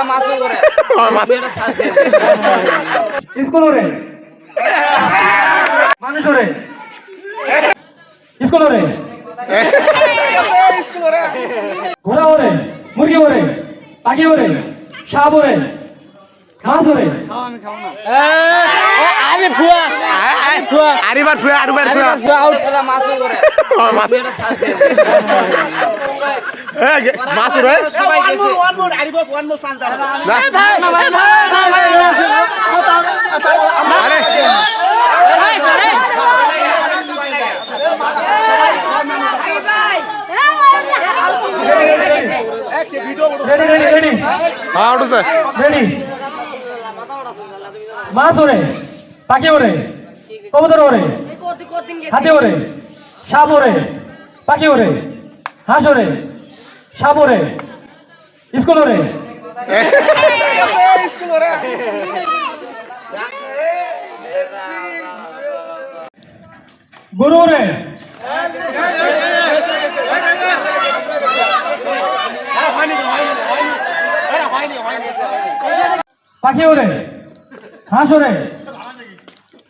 খেলা মাছও করে। মেয়েটা দিয়ে স্কুল রে মানুষ রে স্কুল রে ঘোড়া ওরে মুরগি ওরে পাখি ওরে সাপ ওরে মাছ ওরে। আরে ফুয়া। আরিবার ফুয়া আরিবার ফুয়া ফুয়া আউট খেলা মাছও করে মেয়েটা শ্বাস দিয়ে মাছ রে সবাই গেছে আরে রেডি রেডি রেডি হ্যাঁ উঠছে মাছ ওরে পাখি ওরে কবুতর ওরে, হাতি ওরে, সাপ ওরে, পাখি ওরে, হাঁস ওরে, সাপ ওরে, স্কুল ওরে। গরু ওরে। পাখি ওরে, হাঁস ওরে।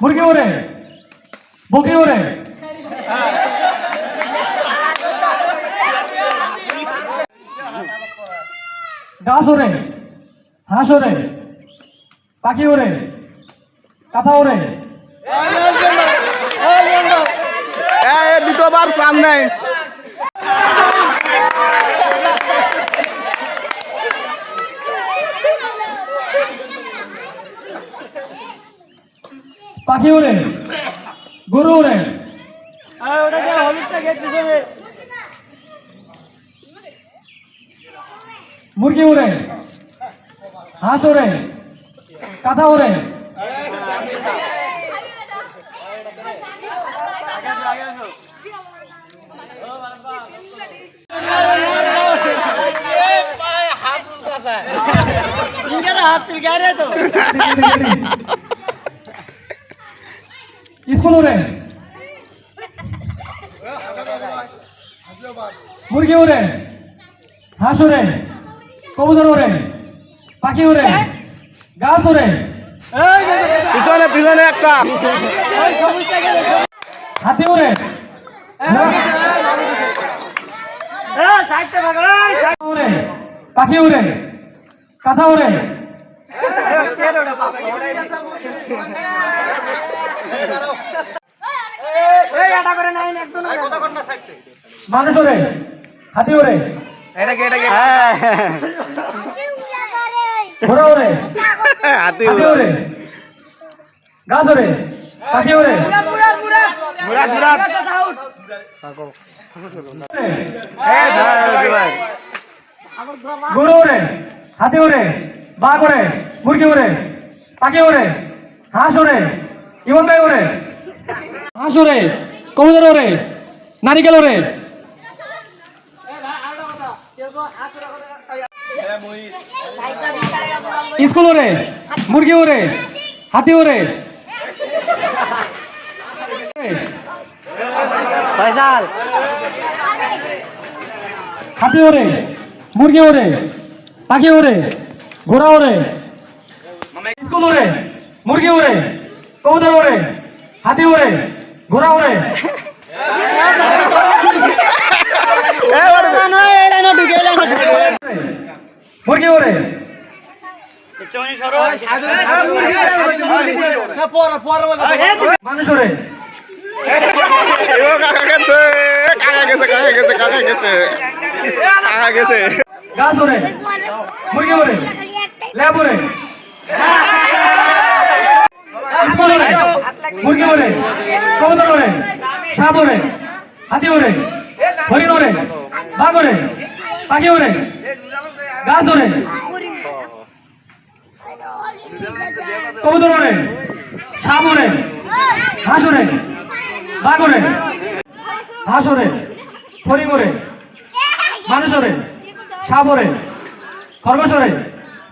মুরগি ওরে। বকরি ওরে। গাছ ওরে। হাঁস ওরে। পাখি ওরে। কাঁথা ওরে। দ্বিতীয়বার সামনে। পাখি ওরে গরু ওরে মুরগি ওরে হাঁস ওরে কাঁথা ওরে স্কুল ওরে মুরগি ওরে হাঁস ওরে কবুতর ওরে পাখি ওরে গাছ ওরে পিছনে পিছনে একটা হাতি ওরে পাখি ওরে কাঁথা ওরে মানুষ ওরে হাতি ওরে। ঘোড়া ওরে হাতি ওরে। গাছ ওরে পাখি ওরে। গরু ওরে হাতি ওরে বাঘ ওরে মুরগি ওরে পাখি ওরে হাঁস ওরে ইমন ভাই ওরে। হাঁস ওরে কবুতর ওরে নারিকেল ওরে। স্কুল ওরে মুরগি ওরে হাতি ওরে। হাতি ওরে মুরগি ওরে পাখি ওরে ঘোড়া ওরে। স্কুল ওরে মুরগি ওরে কবুতর ওরে হাতি ওরে ঘোড়া ওরে। মুরগি ওরে মানুষ ওরে এও কাকা গেছে কাকা গেছে কাকা গেছে কাকা গেছে কাকা গেছে গাছ ওরে মুরগি ওরে ল্যাব ওরে মুরগি ওরে কবুতর ওরে সাপ ওরে হাতি ওরে হরিণ ওরে বাঘ ওরে পাখি ওরে গাছ ওরে কবুতর ওরে সাপ ওরে হাঁস ওরে বাঘ ওরে হাঁস ওরে হরিণ ওরে মানুষ ওরে সাপ ওরে খরগোশ ওরে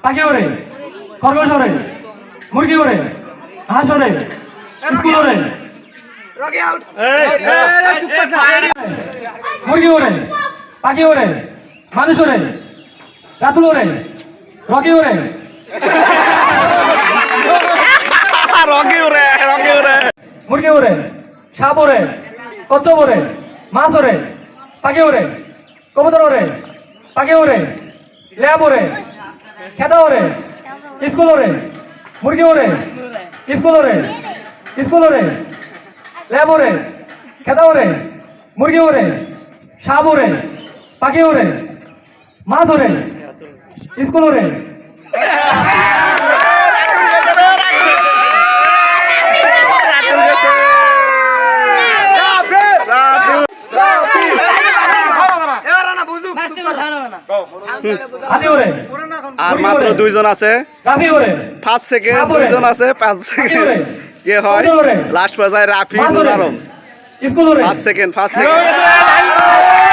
পাখি ওরে খরগোশ ওরে মুরগি ওরে হাঁস ওরে স্কুল ওরে মুরগি ওরে পাখি ওরে মানুষ ওরে রাতুল ওরে রকি ওরে রকি উড়ে রকি উড়ে মুরগি ওরে সাপ ওরে কচ্ছপ ওরে মাছ ওরে পাখি ওরে কবুতর ওরে পাখি ওরে ল্যাব ওরে খেদা ওরে স্কুল ওরে মুরগি ওরে স্কুল ওরে স্কুল ওরে ল্যাব ওরে খেদা ওরে মুরগি ওরে সাপ ওরে পাখি ওরে মাছ ওরে স্কুল আর মাত্র দুইজন আছে। পাঁচ সেকেন্ড দুইজন আছে পাঁচ সেকেন্ড। কে হয়। লাস্ট পর্যায়ে রাফি স্কুল পাঁচ সেকেন্ড পাঁচ সেকেন্ড।